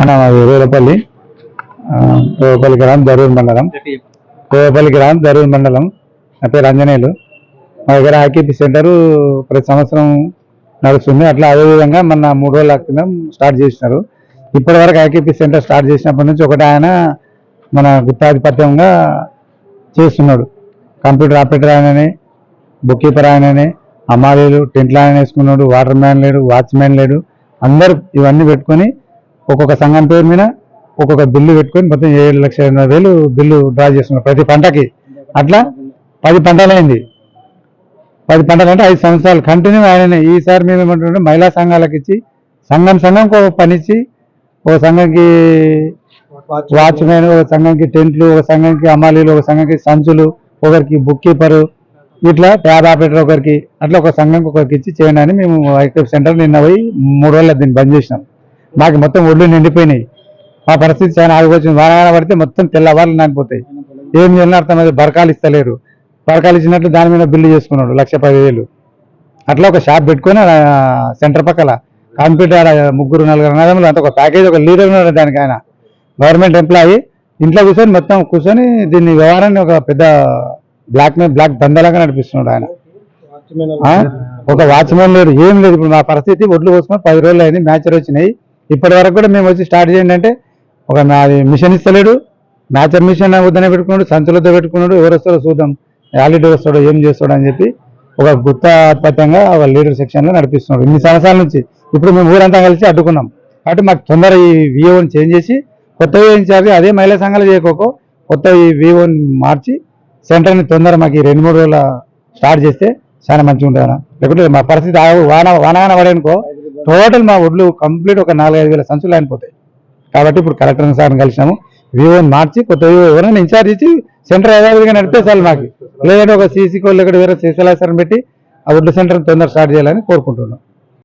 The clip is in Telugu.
అన్న మాది వేలపల్లి వేలపల్లి గ్రామం దరూర్ మండలం. కోవపల్లి గ్రామం దరూర్ మండలం. నా పేరు అంజనేయులు మా దగ్గర ఆర్కేపీ సెంటర్ ప్రతి సంవత్సరం నడుస్తుంది. అట్లా అదేవిధంగా మన మూడు రోజుల క్రితం స్టార్ట్ చేసినారు. ఇప్పటి వరకు సెంటర్ స్టార్ట్ చేసినప్పటి నుంచి ఒకటి ఆయన మన గుత్తాధిపత్యంగా చేస్తున్నాడు. కంప్యూటర్ ఆపరేటర్ ఆయననే బుక్ కీపర్ ఆయననే అమ్మాలీలు టెంట్లు ఆయన వేసుకున్నాడు వాటర్ మ్యాన్ లేడు వాచ్మ్యాన్ లేడు. అందరూ ఇవన్నీ పెట్టుకొని ఒక్కొక్క సంఘం పేరు మీద ఒక్కొక్క బిల్లు పెట్టుకొని మొత్తం ఏడు లక్షల ఎనభై వేలు బిల్లు డ్రా చేస్తున్నారు ప్రతి పంటకి. అట్లా పది పంటలైంది. పది పంటలు అంటే ఐదు సంవత్సరాలు. కంటిన్యూ ఆయననే. ఈసారి మేము ఏమంటుంటే మహిళా సంఘాలకు ఇచ్చి సంఘం సంఘంకి ఒక పని ఇచ్చి ఒక సంఘంకి వాచ్మెన్ ఒక సంఘంకి టెంట్లు ఒక సంఘంకి అమ్మాలీలు ఒక సంఘంకి సంచులు ఒకరికి బుక్ కీపరు ఇట్లా ట్యాబ్ ఆపరేటర్ ఒకరికి అట్లా ఒక సంఘంకి ఒకరికి ఇచ్చి చేయండి అని మేము ఐక్యప్ సెంటర్ నిన్న పోయి మూడు రోజులు దీన్ని బంద్ చేసినాం. మాకు మొత్తం ఒళ్ళు నిండిపోయినాయి. మా పరిస్థితి చాలా ఆగిపోతుంది వాన పడితే మొత్తం తెల్లవారులు నానిపోతాయి. ఏం చేయాలని అర్థమైంది బరకాలు ఇస్తలేరు. బరకాలు ఇచ్చినట్లు దాని మీద బిల్లు చేసుకున్నాడు లక్ష పదివేలు. అట్లా ఒక షాప్ పెట్టుకొని సెంటర్ పక్కల కంప్యూటర్ ముగ్గురు నలుగురు అన్నదమ్ములు అంత ఒక ప్యాకేజ్ ఒక లీడర్ ఉన్నాడు దానికి ఆయన. Government employee. ఇంట్లో కూర్చొని మొత్తం కూర్చొని దీన్ని వ్యవహారాన్ని ఒక పెద్ద బ్లాక్ మీద బ్లాక్ దందలాగా నడిపిస్తున్నాడు ఆయన? ఒక వాచ్మెన్ లేడు. ఏం లేదు. ఇప్పుడు మా పరిస్థితి ఒడ్లు కోసుకొని పది రోజులు అయింది. మ్యాచర్ వచ్చినాయి. ఇప్పటి వరకు కూడా మేము వచ్చి స్టార్ట్ చేయండి అంటే ఒక నాది మిషన్ ఇస్తలేడు మ్యాచర్ మిషన్ వద్దనే పెట్టుకున్నాడు సంచులతో పెట్టుకున్నాడు ఎవరు వస్తారో చూద్దాం ఆల్రెడీ వస్తాడో ఏం చేస్తాడో అని చెప్పి ఒక గుత్తాత్పత్యంగా ఒక లీడర్ సెక్షన్లో నడిపిస్తున్నాడు. ఇన్ని సంవత్సరాల నుంచి ఇప్పుడు మేము ఊరంతా కలిసి అడ్డుకున్నాం. కాబట్టి మాకు తొందర ఈ విఓని చేంజ్ చేసి కొత్తగా ఇన్ఛార్జ్ అదే మహిళా సంఘాలు చేయకోకో కొత్త ఈ విఓని మార్చి సెంటర్ని తొందర మాకు ఈ రెండు మూడు రోజుల స్టార్ట్ చేస్తే చాలా మంచిగా ఉంటుంది అన్న లేకపోతే మా పరిస్థితి వాన వానగానే పడనుకో టోటల్ మా ఒడ్లు కంప్లీట్ ఒక నాలుగైదు వేల సంచులు అయిపోతాయి కాబట్టి ఇప్పుడు కలెక్టర్ సార్ని కలిసినాము. వివోని మార్చి కొత్త వివో ఎవరైనా ఇన్ఛార్జ్ ఇచ్చి సెంటర్ యథావిధిగా నడిపితే చాలు మాకు. లేదంటే ఒక సీసీ కోళ్ళు ఇక్కడ వేరే సీసీలాసర్ని పెట్టి ఆ ఒడ్ల సెంటర్ తొందర స్టార్ట్ చేయాలని కోరుకుంటున్నాం.